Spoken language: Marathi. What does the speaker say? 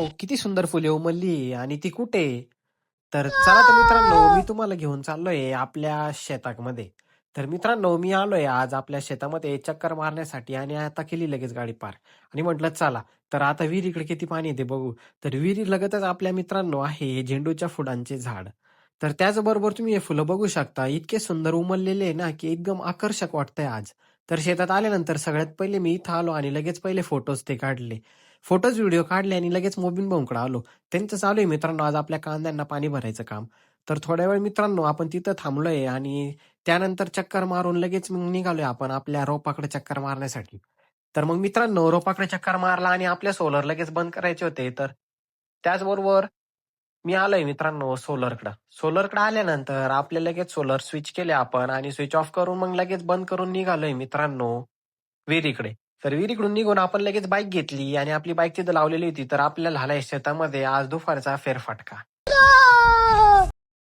वॉव किती सुंदर फुले उमलली आणि ती कुठे तर चला तर मित्रांनो मी तुम्हाला घेऊन चाललोय आपल्या शेतामध्ये. तर मित्रांनो मी आलोय आज आपल्या शेतामध्ये चक्कर मारण्यासाठी आणि आता केली लगेच गाडी पार. आणि म्हटलं चला तर आता विहिरीकडे किती पाणी येते बघू. तर विहिरी लगतच आपल्या मित्रांनो आहे हे झेंडूच्या फुलांचे झाड. तर त्याचबरोबर तुम्ही हे फुलं बघू शकता. इतके सुंदर उमललेले आहे ना की एकदम आकर्षक वाटतंय आज. तर शेतात आल्यानंतर सगळ्यात पहिले मी इथं आलो आणि लगेच पहिले फोटोज ते काढले. फोटोज व्हिडिओ काढले आणि लगेच मोबिन भाऊकडे आलो. त्यांचं चालू आहे मित्रांनो आज आपल्या कांद्यांना पाणी भरायचं काम. तर थोड्या वेळ मित्रांनो आपण तिथं थांबलोय आणि त्यानंतर चक्कर मारून लगेच मग निघालोय आपण आपल्या रोपाकडे चक्कर मारण्यासाठी. तर मग मित्रांनो रोपाकडे चक्कर मारला आणि आपल्या सोलर लगेच बंद करायचे होते. तर त्याचबरोबर मी आलोय मित्रांनो सोलरकडं. सोलरकडे आल्यानंतर आपल्या लगेच सोलर स्विच केले आपण आणि स्विच ऑफ करून मग लगेच बंद करून निघालोय मित्रांनो विहिरीकडे. तर विहिरीकडून निघून आपण लगेच बाईक घेतली आणि आपली बाईक तिथं लावलेली होती तर आपल्याला झालाय शेतामध्ये आज दुपारचा फेरफटका.